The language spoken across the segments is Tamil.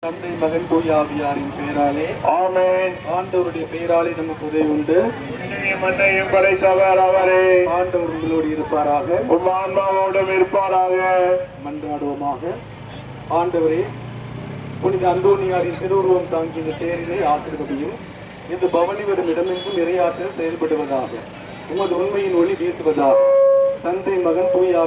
தந்தை மகன் தூய ஆவியாரின் பெயராலே. ஆமென். ஆண்டவருடைய பெயராலே நமக்கு உதவி உண்டு. மண்ணையும் படைத்தவர் அவரே. ஆண்டவர் உங்களோடு இருப்பாராக. உம் ஆன்மாவோடும் இருப்பாராக. மன்றாடுவோமாக. ஆண்டவரே புனித அந்தோனியாரின் திருவுருவம் தாங்கிய இந்த தேரினை ஆசிர்வதியும் இந்த பவனி வரும் இடமெங்கும் இறையாற்றல் செயல்படுவதாக உமது உண்மையின் ஒளி வீசுவதாக தந்தை மகன் தூய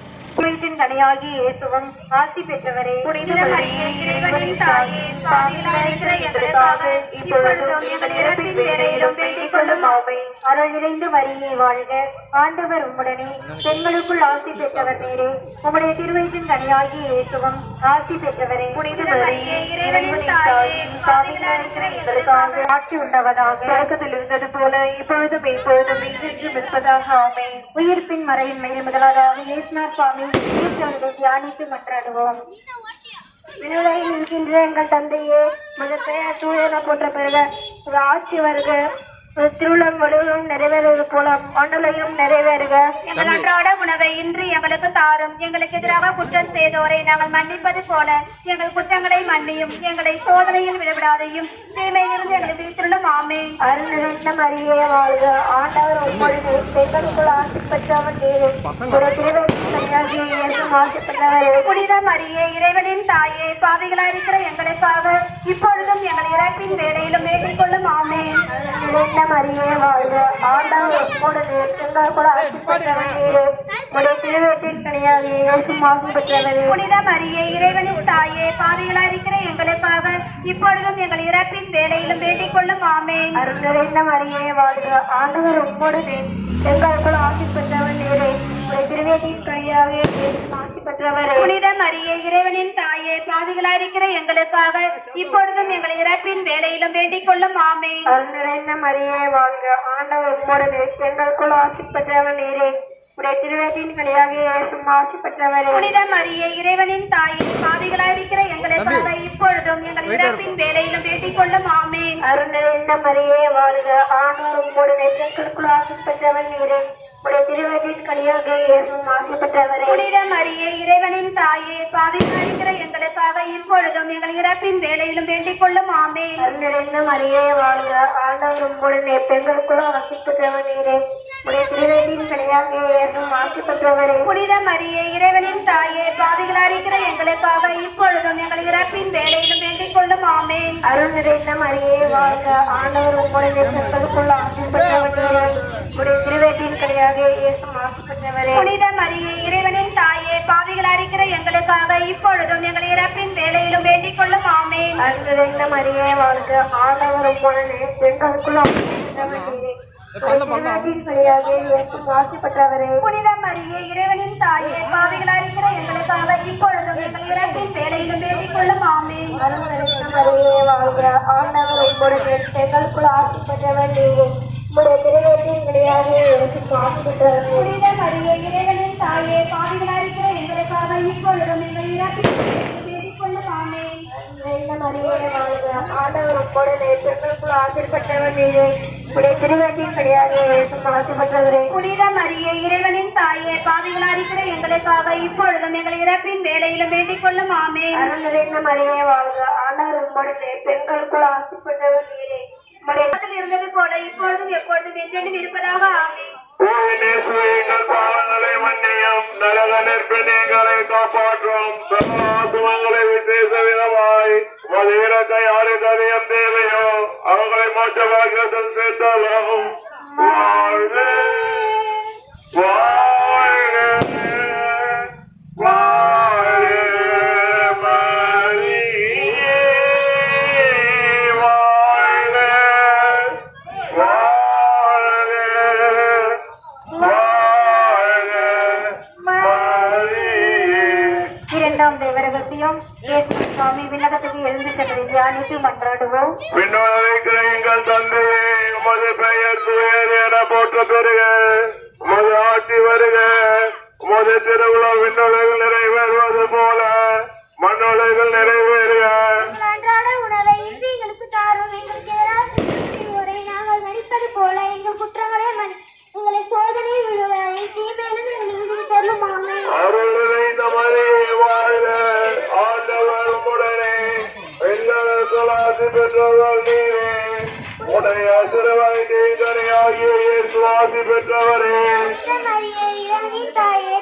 குறைத்தின் கனியாகி இயேசுவும் ஆசி பெற்றவரே. புனித இறைவனின் தாயே எங்களுக்காக இப்பொழுதும் எங்கள் இறப்பின் வேளையிலும் வேண்டிக் கொள்ளும் ஆமை அருள் நிறைந்து மரியே வாழ்க. ஆண்டவர் உம்முடனே பெண்களுக்குள் ஆசி பெற்றவர் நேரே. உம்முடைய திருவயிற்றின் கனியாகி இயேசுவும் ஆசி பெற்றவரே. புனித மரியே இறைவனின் தாயே பாவிகளாய் இருக்கிற எங்களுக்காக ஆட்சி உண்டவதாக தொடக்கத்தில் இருந்தது போல இப்பொழுதும் இப்பொழுதும் என்றென்றும் இருப்பதாக ஆமே உயிர்ப்பின் மறையின் மேல் முதலாவதாக இயேசுநாத் சுவாமி ஈஸ்வரனை தியானித்து மன்றாடுவோம் விண்ணுலகில் இருக்கின்ற எங்கள் தந்தையே மத பெயர் தூயன போன்ற பெருக ஆட்சி வருக. திருவிழம் முழுவதும் நிறைவேறுவது போல மண்ணுலையும் நிறைவேறுக. எங்கள் அன்றாட உணவை இன்று எங்களுக்கு தாரும் எங்களுக்கு எதிராக குற்றம் செய்தோரை நாங்கள் மன்னிப்பது போல எங்கள் குற்றங்களை மன்னியும் எங்களை சோதனையில் விடவிடாதையும் தீமையிலிருந்து எங்களை விழித்துள்ளும் ஆமே நிறைந்த மரியே வாழ்க. ஆண்டவர் உம்மொழிவு பெண்களுக்குள் ஆசி பெற்றவரே புனித மரியே இறைவனின் தாயே பாவிகளாய் இருக்கிற எங்களுக்காக இப்பொழுதும் எங்கள் இறப்பின் வேலையிலும் வேண்டிக் கொள்ளும். ஆமே மரியே வாழ்க. ஆண்டவர் உம்மோடு எங்கள் கூட நீரே உடைய திருவேற்றின் கனியாகிய இயேசுவும் ஆசி பெற்றவரே புனித மரியே இறைவனின் தாயே பாவிகளாய் இருக்கிற எங்களுக்காக இப்பொழுதும் எங்கள் இறப்பின் வேலையிலும் வேண்டிக் கொள்ளும் ஆமே அருள் நிறைந்த மரியே வாழ்க. ஆண்டவர் உம்மோடு எங்களுக்குள் ஆசி பெற்றவன் நீரே உடைய திருவேற்றின் கனியாகிய இயேசுவும் ஆசி பெற்றவரே புனித மரியே இறைவனின் தாயே பாவிகளாய் இருக்கிற எங்களுக்காக இப்பொழுதும் எங்கள் இறப்பின் வேலையிலும் வேண்டிக் கொள்ளும் ஆமே அருள் நிறைந்த மரியே வாழ்க ஆண்டவர் உம்மோடு எங்களுக்குள் ஆசி பெற்றவன் நீரே. உடைய திருவேற்றின் கனியாகிய ஆசி பெற்றவரே. புனித மரியே இறைவனின் தாயே பாவிகளாய் இருக்கிற எங்களுக்காக இப்பொழுதும் எங்கள் இறப்பின் வேலையிலும் வேண்டிக் கொள்ளும். ஆமே அருள் நிறைந்த மரியே வாழ்க ஆண்டவர் உம்மோடு எங்களுக்குள் ஆசி பெற்றவன் நீரே. உடைய திருவேற்றின் கனியாகிய ஆசி பெற்றவரே. புனித மரியே இறைவனின் தாயே எங்களுக்காக இப்பொழுதும் எங்கள் இறப்பின் வேலையிலும் வேண்டிக் கொள்ளும். ஆமே அருள் நிறைந்த மரியே வாழ்க ஆண்டவர் உம்முடன் பெண்களுக்குள்ள ஆசி பெற்றவர் நீரே. உடைய திருவேட்டின் கனியாகிய இயேசுவும் ஆசி பெற்றவரே புனித மரியே இறைவனின் தாயே பாவிகளாய் இருக்கிற எங்களுக்காக இப்பொழுதும் எங்கள் இறப்பின் வேலையிலும் வேண்டிக் கொள்ளும் ஆமே அருள் நிறைந்த மரியே வாழ்க. ஆண்டவர் உம்முடன் பெண்களுக்குள்ள ஆசி பெற்றவர் உடைய இயேசுவும் ஆசி பெற்றவரே புனித மரியே இறைவனின் தாயே பாவிகளாய் இருக்கிற எங்களுக்காக இப்பொழுதும் எங்கள் இறப்பின் வேலையிலும் வேண்டிக் கொள்ளும் ஆமே அருள் நிறைந்த மரியே வாழ்க. ஆண்டவர் பெற்றவர் நீரே உடைய திருவேட்டின் கனியாகிய இயேசுவும் ஆசி பெற்றவரே. புனித மரியே இறைவனின் தாயே பாவிகளாய் இருக்கிற எங்களுக்காக இப்பொழுதும் எங்கள் இறப்பின் வேலையிலும் வேண்டிக் கொள்ளும் ஆமே ஆண்டவர் உம்முடன் பெண்களுக்குள் ஆசி பெற்றவர் நீரே உம்முடைய திருவேற்றின் கிடையாது எனக்கு ஆசி பெற்றவர் புனித மரியே இறைவனின் தாயே பாவிகளாய் இருக்கிற எங்களுக்காக இப்பொழுதும் எங்கள் இறப்பின் வேண்டிக் கொள்ளும் ஆமே ஆண்டவர் உம்முடன் பெண்களுக்குள் ஆசி பெற்றவர் கிடையாது மரியே இறைவனின் தாயே பாவிகளாய் இருக்கிற எங்களுக்காக இப்பொழுதும் எங்கள் இறப்பின் வேலையிலும் வேண்டிக் கொள்ளும் ஆமே அருள் நிறைந்த மரியே வாழ்க. ஆண்டவர் உம்முடன் பெண்களுக்குள் ஆசி பெற்றவர் நீரே. உம்முடைய அதில் இருந்தது போல இப்பொழுதும் எப்பொழுதும் என்றென்றும் இருப்பதாக ஆமே எங்கள் பாவங்களை மன்னியும் நரக நெருப்பினங்களை காப்பாற்றும். சமாசுமங்களை விசேஷ விதமாய் உமது இறக்கை யாருக்கு அதிகம் தேவையோ அவர்களை மோட்ச பாக்கியத்தில் சேர்த்தாலும் வாழ்க வாழ்க எழுந்துச்செல்வதற்கு அனுப்பி மன்றாடுவோம் விண்ணோதலைக்கிற எங்கள் தந்தையே உமது பெயர் துயர் என போற்ற பெறுக உமது ஆட்சி வருக உமது திருவிழா விண்ணோலைகள் நிறைவேறுவது ஆண்டவர்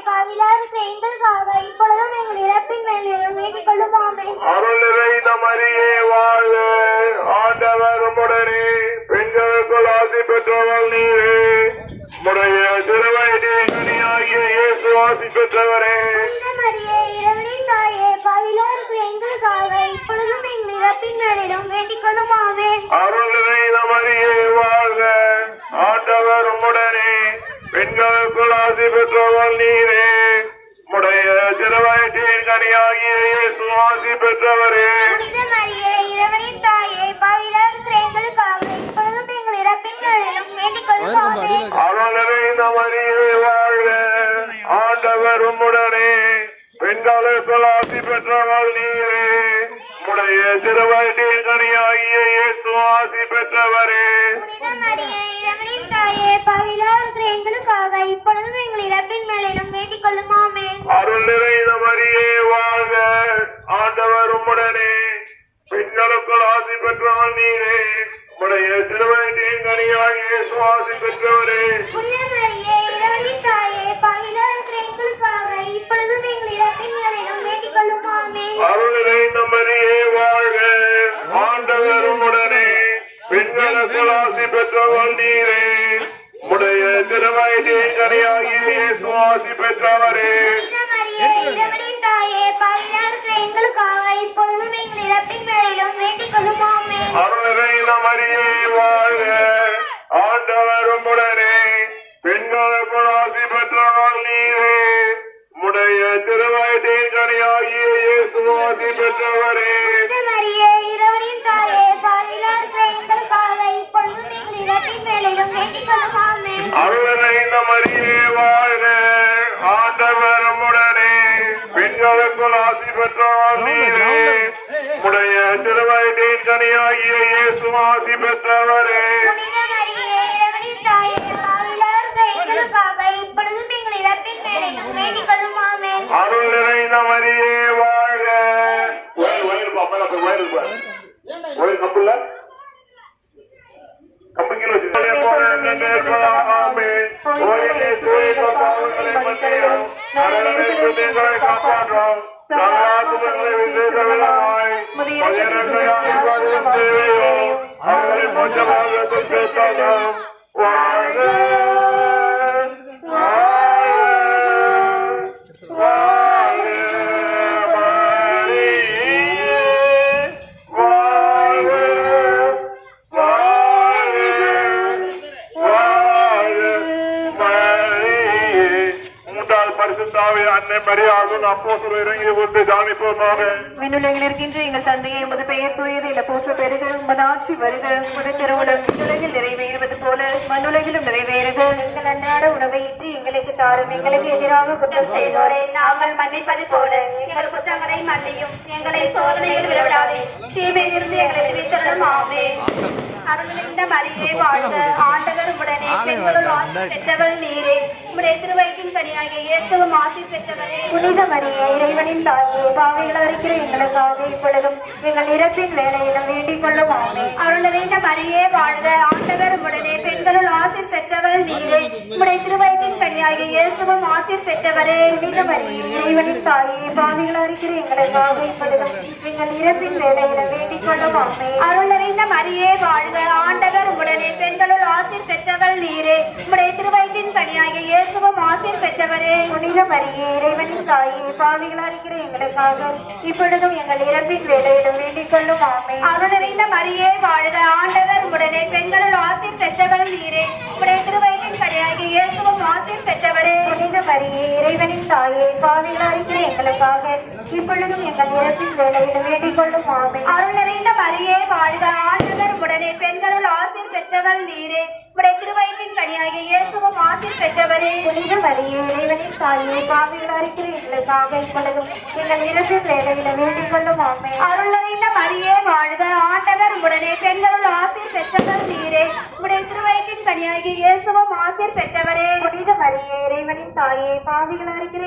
பாவிலார் எங்களுக்காக இப்பொழுதும் எங்கள் இறப்பின் மேலும் வேண்டிக் கொள்ளும் ஆமென் அருள் நிறைந்த மரியே வாழ்க. ஆண்டவர் உடனே பெண்களுக்குள் ஆசி பெற்றவர் நீரே. உடைய சிறுவயதின் கனியாகிய இயேசு ஆசி பெற்றவரே. ஆசி பெற்றவள் நீரே. உடைய திருவயத்தின் கனியாகிய இயேசு ஆசி பெற்றவரே. அருள் நிறைந்த மரியே வாழ்க. ஆண்டவர் உம்முடனே. பெண்களுக்குள் ஆசி பெற்றவள் நீரே. உடைய திருவயத்தின் கனியாகிய இயேசு ஆசி பெற்றவரே. எங்களுக்காக இப்பொழுதும் எங்கள் இறப்பின் மேலும் வேண்டிக் கொள்ளும். ஆமென். அருள் நிறைந்த மரியே வாழ்க ஆண்டவர் உம்முடனே. பெண்களுக்குள் ஆசி நீரே. உடைய திருவயத்தின் கனியாகிய சுவாசி பெற்றவரே. அருள் நிறைந்த மரியே வாழ்க. ஆண்டவர் உம்முடனே பெண்களுக்குள் ஆசி பெற்றவள் நீரே. திருவயத்தின் கனியாகிய சுவாசி பெற்றவரே. புனித மரியே இறைவனின் தாயே பாவிலார் எங்களுக்காக இப்பொழுதும் எங்கள் இறப்பின் மேலும் வேண்டிக் கொள்ளும் ஆமென் அருள் நிறைந்த மரியே வாழ்க. ஆண்டவர் உம்முடனே. பெண்களுக்குள் ஆசி பெற்றவள் நீரே. உடைய திருவயத்தின் கனியாகிய இயேசு ஆசி பெற்றவரே புனித மரியே இறைவனின் தாயே பாவிலார் எங்களுக்காக இப்பொழுதும் எங்கள் இறப்பின் மேலும் வேண்டிக் கொள்ளும் ஆமென் அருள் நிறைந்த மரியே வாழ்க. ஆண்டவர் உம்முடனே பெண்களுக்குள் ஆசி பெற்றவள் நீரே. உடைய திருவயத்தின் கனியாகிய இயேசு ஆசி பெற்றவரே. அருள் நிறைந்த மரியே வாழ்க. வயல் வயல் பாப்பா பாரு Wow. விண்ணுலகில் இருக்கின்ற எங்கள் தந்தையை உமது பெயர் தூயது. என போற்ற பெருக உமது ஆட்சி வருக உமது திருவுளம் விண்ணுலகில் நிறைவேறுவது போல மண்ணுலகிலும் நிறைவேறுக எங்கள் அன்றாட உணவை இன்றி எங்களுக்கு தாரும். எங்களுக்கு எதிராக குற்றம் செய்தோரே. நாங்கள் மன்னிப்பது போல எங்கள் குற்றங்களை மன்னியும். எங்களை சோதனையில் விடவிடாதே. தீமையிலிருந்து எங்களை விடுவித்தரும் ஆமே. அருள்மிகுந்த மரியே வாழ்க ஆண்டவர் உடனே பெற்றவள் நீரே. உடைய திருவயிற்றின் கனியாகிய இயேசுவும் ஆசி பெற்றவரே புனித மரியே இறைவனின் தாயே பாவைகள் இருக்கிற எங்களுக்காக இப்பொழுதும் எங்கள் இறப்பின் வேலையிலும் வேண்டிக் கொள்ளும் ஆமென் அருள் நிறைந்த மரியே வாழ்க. ஆண்டவர் உடனே பெண்களுள் ஆசி பெற்றவள் நீரே. உடைய திருவயிற்றின் கனியாகிய இயேசுவும் ஆசி பெற்றவரே புனித மரியே இறைவனின் தாயே பாவைகள் இருக்கிற எங்களுக்காக இப்பொழுதும் எங்கள் இறப்பின் வேலையிலும் வேண்டிக் கொள்ளும் ஆமென் அருள் நிறைந்த மரியே வாழ்க. ஆண்டவர் உடனே பெண்களுள் ஆசி பெற்றவள் நீரே. உடைய திருவயிற்றின் கனியாகிய கிறிஸ்துவம் ஆசிர் பெற்றவரே புனித மரியே இறைவனின் தாயே பாவிகளா இருக்கிற எங்களுக்காக இப்பொழுதும் எங்கள் இறப்பின் வேலையிலும் வேண்டிக் கொள்ளும் ஆமை அருள் மரியே வாழ்க. ஆண்டவர் உடனே பெண்களுள் ஆசிர் பெற்றவரும் நீரே. உடைய திருவயிற்றின் கனியாகிய இயேசுவம் ஆசிர் பெற்றவரே புனித மரியே இறைவனின் தாயே பாவிகளா இருக்கிற எங்களுக்காக இப்பொழுதும் எங்கள் இறப்பின் வேலையிலும் வேண்டிக் கொள்ளும் ஆமை அருள் நிறைந்த மரியே வாழ்க. ஆண்டவர் உடனே பெண்களுள் ஆசிர் பெற்றவர் நீரே. உடைய திருவயிற்றின் கனியாகிய இயேசுவும் ஆசிர் பெற்றவரே புனித மரியே இறைவனின் தாயே பாவிகளா இருக்கிற எங்களுக்காக இப்பொழுதும் எங்கள் இறப்பின் வேலையிலும் வேண்டிக் கொள்ளும் ஆமென். அருள் மரியே வாழ்க. ஆண்டவர் உடனே பெண்களுள் ஆசிர் பெற்றவள் நீரே. உடைய திருவயிற்றின் கனியாகி இயேசுவும் ஆசிர் பெற்றவரே புனித மரியே இறைவனின் தாயே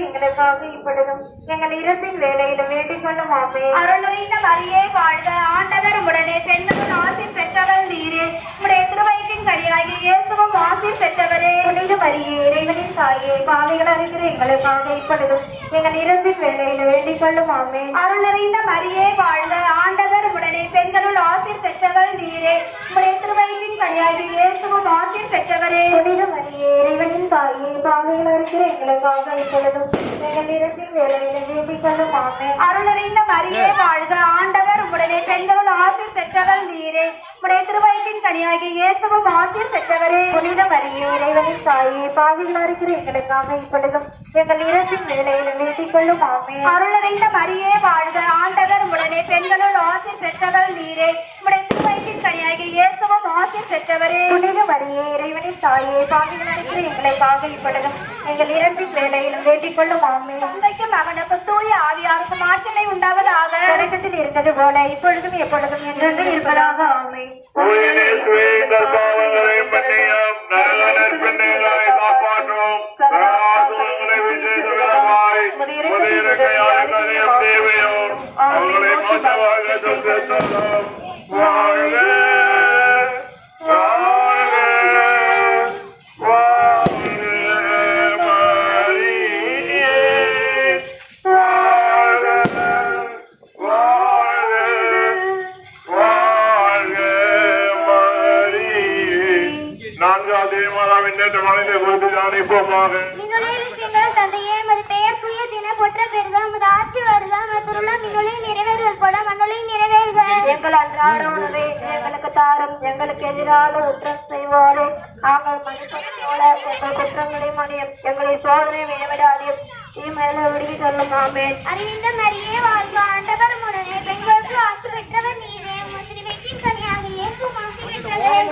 எங்களுக்காக இப்பொழுதும் எங்கள் இறப்பின் வேலையிலும் வேண்டிக் கொள்ளும் ஆமே அருள் மரியே வாழ்க. ஆண்டவர் உடனே பெண்களும் ஆசிர் பெற்றவர் நீரே. உடைய திருவயிற்றின் கனியாகி இயேசுவும் ஆசிர் பெற்றவரே புனித மரியே இறைவனின் தாயே பாவிகளா இருக்கிற எங்களுக்காக இப்பொழுதும் எங்கள் இறப்பின் வேலையிலும் வேண்டிக் கொள்ளும் ஆமே அருள் நிறைந்த மரியே வாழ்க. ஆண்டவர் உடனே பெண்களுள் ஆசிர் பெற்றவர் நீரே. உடைய திருவயிற்றின் கனியாகி இயேசுவும் ஆசிர் பெற்றவரே. புனித மரியே இறைவனின் தாயே பாவிகளா இருக்கிற எங்களுக்காக இப்பொழுதும் எங்கள் இறப்பின் வேலையிலும் வேண்டிக் கொள்ளும் ஆமே அருள் நிறைந்த மரியே வாழ்க. ஆண்டவர் உடனே பெண்களுள் ஆசிர் பெற்றவர் நீரே. உடைய திருவயிற்றின் கனியாகி இயேசுவும் ஆசிர் பெற்றவரே புனித மரியே இறைவனின் தாயே பாவிகளா இருக்கிற எங்களுக்காக இப்பொழுதும் எங்கள் இரசின் வேலையிலும் வேண்டிக் கொள்ளும் ஆமே. அருளறிந்த மரியே வாழ்க. ஆண்டவர் உடனே பெண்களுள் ஆசி பெற்றவர் நீரே. திருவயிற்றின் கனியாகி இயேசுவும் ஆசிர் பெற்றவரே. புனித மரியே இறைவனின் தாயே பாவிகளா இருக்கிற எங்களுக்காக இப்பொழுதும் எங்கள் இறப்பின் வேலையிலும் வேண்டிக் கொள்ளும் ஆமே தந்தைக்கும் மகனுக்கும் தூய ஆவியாருக்கும் ஆற்றலை உண்டாவதாக. தொடக்கத்தில் இருந்தது போல இப்பொழுதும் எப்பொழுதும் என்றென்றும் இருப்பதாக ஆமை எங்கள் தேவையும். அவர்களை மோசமாக நான்காவது மாதாவின் நேற்று மனித குருத்து தியானிப்போமாக நிறைவேறுவது போல மண்ணுளில் நிறைவேறுக எங்கள் அன்றாட உணவை எங்களுக்கு தாரும். எங்களுக்கு எதிராக குற்றம் செய்வோரே. நாங்கள் மனுஷன் போல எங்கள் குற்றங்களை மணியும் எங்களை சோதனை வினவிடாதையும் தீமையில விடுவி சொல்லும். ஆமேன். அறிவிந்த மரியே வாழ்க ஆண்டவர் முடனே பெண்களுக்கு ஆசை பெற்றவர் நீரே. வெற்றின் கனியாக இயேசு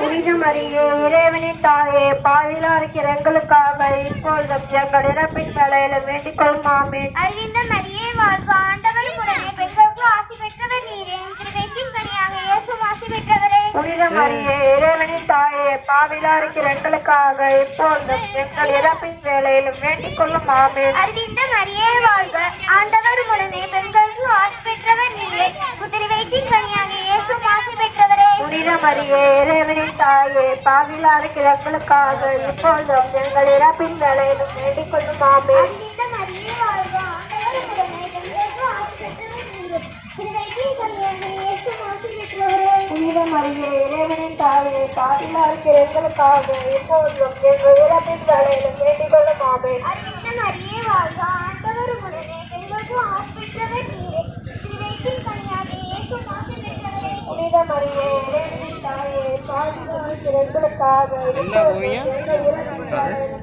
புனித மரியே இறைவனின் தாயே. பாவிலா இருக்கிற எங்களுக்காக இப்பொழுதும் எங்கள் இறப்பின் வேலையில வேண்டிக் கொள்ளும் அறிவிந்த மரியே வாழ்க ஆண்டவர் முடனே பெண்களுக்கு ஆசை பெற்றவர் நீரே உமது வெற்றின் கனியாக இயேசு ஆசை பெற்றவரே புனித மரியே இறைவனின் தாயே பாவிலா இருக்கிற எங்களுக்காக இப்பொழுதும் எங்கள் இறப்பின் வேலையிலும் வேண்டிக் கொள்ளும் ஆமேன். அறிவிந்த மரியே வாழ்க. ஆண்டவர் உடனே பெண்களுக்கு ஆசை பெற்றவர் நீரே குதிரை வைத்தின் கனியாக இயேசு ஆசை பெற்றவரே. புனித மரியே இறைவனின் தாயே பாவிலா இருக்கிற எங்களுக்காக இப்பொழுதும் எங்கள் இறப்பின் வேலையிலும் வேண்டிக் கொள்ளும் ஆமேன். புனித மரியே இறைவனின் தாயே பாவிலா இருக்கிற எங்களுக்காக இப்பொழுதும் எங்கள் இறப்பின் வேலையிலும் வேண்டிக் கொள்ளும் ஆமேன் அறிவிந்த மரியே வாழ்க ஆண்டவர் உடனே பெண்களுக்கு ஆசை பெற்றவர் நீரே குதிரை வைத்தின் கனியாக இயேசு ஆசை பெற்றவரே இறைவனின் தாயே பாவிலா இருக்கிற எங்களுக்காக எங்கள் வேலையிலும்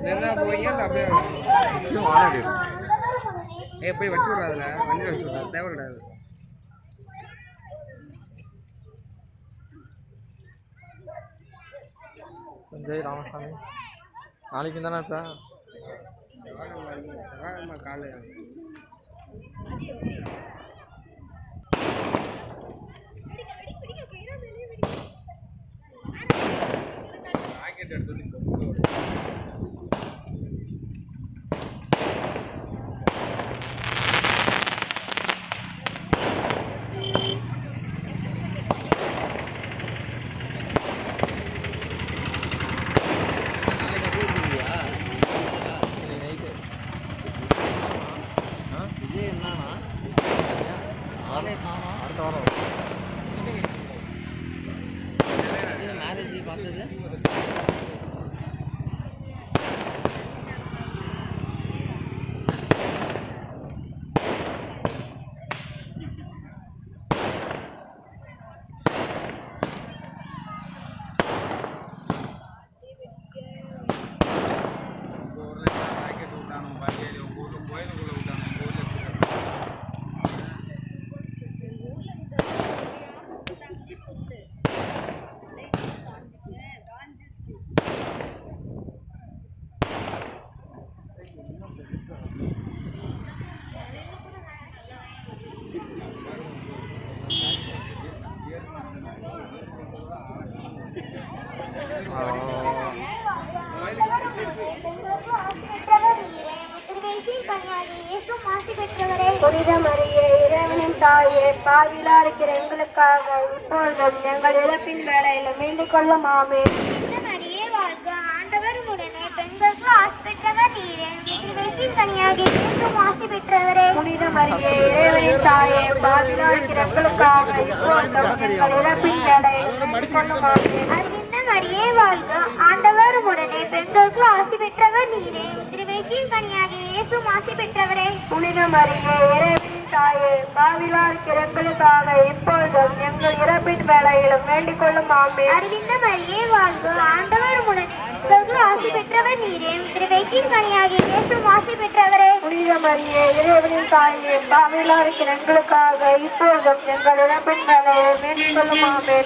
என்ன போய்? அப்படியே இன்னும் ஆடாடி. ஏ போய் வச்சு விட்றாதுல வண்டியில் வச்சு சஞ்சய் ராமசாமி. நாளைக்கு தானே இப்போ? காலையில் ராக்கெட் எடுத்து தாயே பாவிலா இருக்கிற எங்களுக்காக இப்பொழுதும் எங்கள் இறப்பின் வேலையிலும் வேண்டிக் கொள்ளும் ஆமே மரியே வாழ்க. ஆண்டவர் உடனே பெண்களுக்கு ஆஸ்பெற்றவர் நீரே வீட்டில் இயேசுவும் ஆசி பெற்றவரே. புனித மரியே இறைவனின் தாயே பாவிலா இருக்கிற எங்களுக்காக இப்பொழுதும் எங்கள் இறப்பின் வேலையிலும் வேண்டிக் கொள்ளும் ஆமே மரியே வாழ்க. ஆண்டவர் உடனே பெண்களுக்கு ஆசி பெற்றவர் நீரே. திருவேற்றின் கனியாகி இயேசுவும் ஆசி பெற்றவரே. புனித மரியே இறைவனின் தாயே பாவிலா இருக்கிற எங்களுக்காக இப்பொழுதும் எங்கள் இறப்பின் வேலையிலும் வேண்டிக் கொள்ளும் ஆமே அறிவிந்த மரியே வாழ்க. ஆண்டவர் உடனே பெண்களுக்கு ஆசி பெற்றவர் நீரே. திருவேற்றின் கனியாகி இயேசுவும் ஆசி பெற்றவரே. புனித மரியே இறைவனின் தாயே பாவிலா இருக்கிற எங்களுக்காக இப்பொழுதும் எங்கள் இறப்பின் வேலையிலும் வேண்டிக் கொள்ளும் ஆமே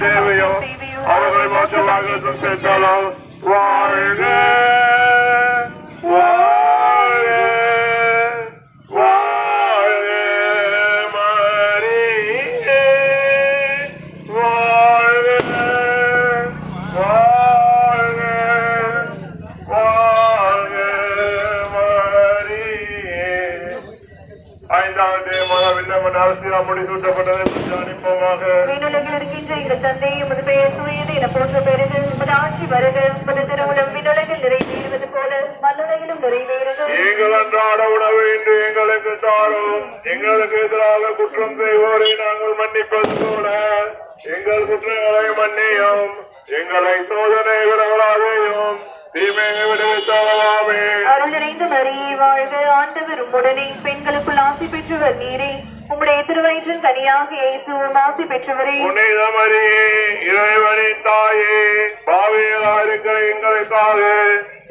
தேவையோ அவர்களை மாற்றமாக சென்றாலும் வாழ்க வாழ்க முடிசூட்டப்பட்டதை. தியானிப்போமாக விண்ணுலகில் இருக்கின்ற எங்கள் தந்தை உமது பெயர் தூயது என போன்ற பெருகு உமது ஆட்சி வருக. உமது திருவுளம் விண்ணுலகில் நிறைவேறுவது போல மண்ணுலகிலும் நிறைவேறுக. எங்கள் அன்றாட உணவு இன்று எங்களுக்கு தாரும். எங்களுக்கு எதிராக குற்றம் செய்வோரை நாங்கள் மன்னிப்பது போல எங்கள் குற்றங்களை மன்னியும். எங்களை சோதனை விடவராதையும் தீமையை விடுவித்தாமே அருள் நிறைந்த மரியே வாழ்க. ஆண்டவர் உம்முடனே பெண்களுக்குள் ஆசி பெற்றவர் நீரே. உம்முடைய திருவயிற்றின் கனியாக இயேசுவும் ஆசி பெற்றவரே. புனித மரியே இறைவனின் தாயே பாவியலா இருக்கிற எங்களுக்காக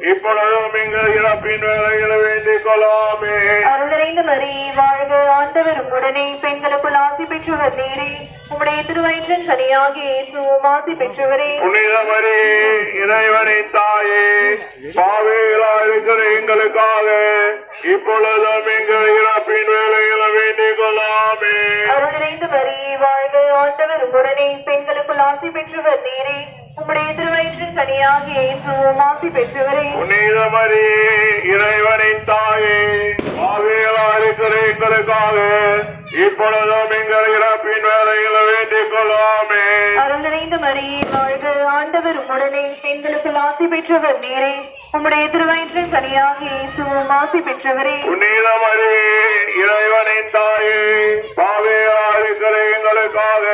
இப்பொழுதும் எங்கள் இறப்பின் வேலைகளை வேண்டிக் கொள்ளாமே அருள் நிறைந்த மரியே வாழ்க ஆண்டவர் உம்முடனே பெண்களுக்குள் ஆசி பெற்றவர் நீரே. உம்முடைய திருவயிற்றின் கனியாக இயேசுவும் ஆசி பெற்றவரே. புனித மரியே இறைவனின் தாயே பாவியலா இருக்கிற எங்களுக்காக இப்பொழுதும் எங்கள் இறப்பின் வேலைகளை வேண்டிக் கொள்ளாமே அருள் நிறைந்த மரியே வாழ்க ஆண்டவர் உம்முடனே பெண்களுக்குள் ஆசி பெற்றவர் நீரே. உம்முடைய திருவயிற்றின் கனியாக இயேசுவும் ஆசி பெற்றவரே. புனித மரியே இறைவனின் தாயே எங்களுக்காக இப்பொழுதும் எங்கள் இறப்பின் வேலைகளை வேண்டிக் கொள்ளாமே. அருள் நிறைந்த மரியே வாழ்க ஆண்டவர் உம்முடனே. பெண்களுக்குள் ஆசி பெற்றவர் நீரே. உம்முடைய திருவயிற்றின் கனியாக இயேசுவும் ஆசி பெற்றவரே. புனித மரியே இறைவனின் தாயே பாவியலா இருக்கிற எங்களுக்காக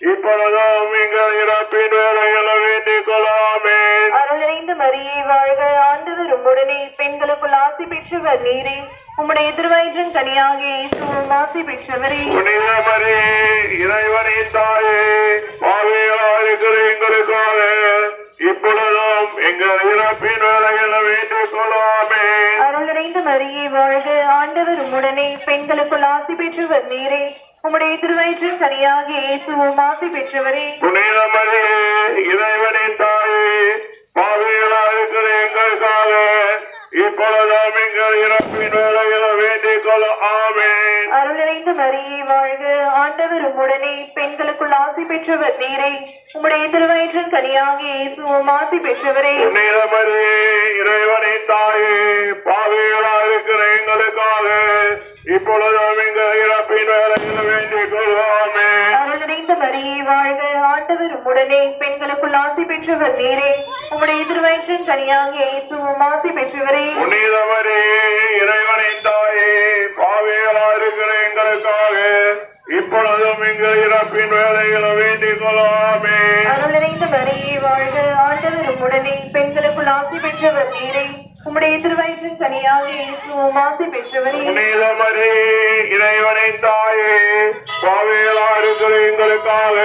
இப்பொழுதும் எங்கள் இறப்பின் வேலைகளை வேண்டிக் கொள்ளாமே. அருள் நிறைந்த மரியே வாழ்க ஆண்டவர் உம்முடனே பெண்களுக்குள் ஆசி பெற்றவர் நீரே. உம்முடைய திருவயிற்றின் கனியாக இயேசுவும் ஆசி பெற்றவரே. புனித மரியே இறைவனின் தாயே பாவியலா இருக்கிற எங்களுக்காக இப்பொழுதும் எங்கள் இறப்பின் வேலைகளை வேண்டிக் கொள்ளாமே. அருள் நிறைந்த மரியே வாழ்க ஆண்டவர் உம்முடனே பெண்களுக்குள் ஆசி பெற்றவர் நீரே. உம்முடைய திருவயிற்று சரியாக இயேசுவும் ஆசி பெற்றவரே. புனித மரியே இறைவனின் இறப்பின் வேலைகளை வேண்டிக் கொள்ள ஆமென். அருள் நிறைந்த மரியே வாழ்க. ஆண்டவர் உம்முடனே பெண்களுக்குள் ஆசி பெற்றவர் நீரே. உம்முடைய திருவயிற்றின் கனியாக இயேசுவும் ஆசி பெற்றவரே. புனித மரியே இறைவனின் தாயே பாவியலா இருக்கிற எங்களுக்காக இப்பொழுதும் எங்கள் இறப்பின் வேலைகளை வேண்டிக் கொள்வாமே அருள் நிறைந்த மரியே வாழ்க. ஆண்டவர் உம்முடனே பெண்களுக்குள் ஆசி பெற்றவர் நீரே. உம்முடைய திருவயிற்றின் கனியாக இயேசுவும் ஆசி பெற்றவரே. புனித மரியே இறைவனின் தாயே பாவியலா இருக்கிற எங்களுக்காக இப்பொழுதும் எங்கள் இறப்பின் வேலைகளை வேண்டிக் கொள்ளாமே. அருள் நிறைந்த மரியே வாழ்க. ஆண்டவர் உம்முடனே பெண்களுக்குள் ஆசி பெற்றவர் நீரே. உம்முடைய திருவயிற்றின் கனியாக இயேசுவும் பெற்றவரே. புனித மரியே தாயே பாவியலா எங்களுக்காக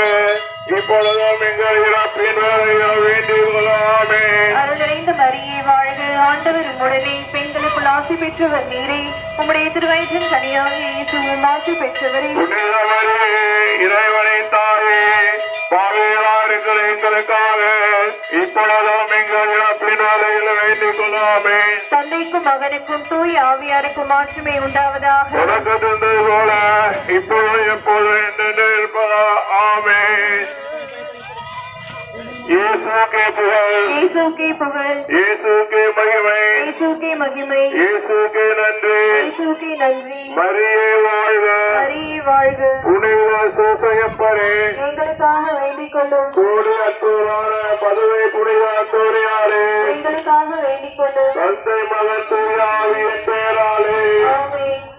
இப்பொழுதும் எங்கள் இறப்பின் வேலைகளை வேண்டிக் கொள்ளாமே. அருள் நிறைந்த மரியே வாழ்க. ஆண்டவர் உம்முடனே பெண்களுக்குள் ஆசி பெற்றவர் நீரே. உம்முடைய திருவயிற்றின் கனியாக இயேசுவும் ஆசி பெற்றவரே. புனித மரியே இறைவனின் தாயே பாவைகளா இருக்கிற எங்களுக்காக இப்பொழுதும் எங்கள் இழப்பின் வேலையில் வேண்டிக் கொள்ளாமே. தந்தைக்கும் மகனுக்கும் தூய் ஆவியாருக்கும் மாற்றுமை உண்டாவதாக. உனக்கு போல இப்பொழுது எப்பொழுது என்று இருப்பதா? ஆமே இயேசுக்கே புகழ். இயேசுக்கே புகழ். இயேசுக்கே மகிமை. இயேசுக்கே மகிமை. இயேசுக்கே நன்றி. இயேசுக்கே நன்றி. மரியே வாழ்க. மரியே வாழ்க. புனித சூசையப்பரே. எங்களுக்காக வேண்டிக் கொள்ளும். கோடி அத்தூரான பதுவை புனித அத்தூரியாரே எங்களுக்காக வேண்டிக் கொள்ளும். தந்தை மகன் தூயாவியின் பெயராலே. ஆமென்.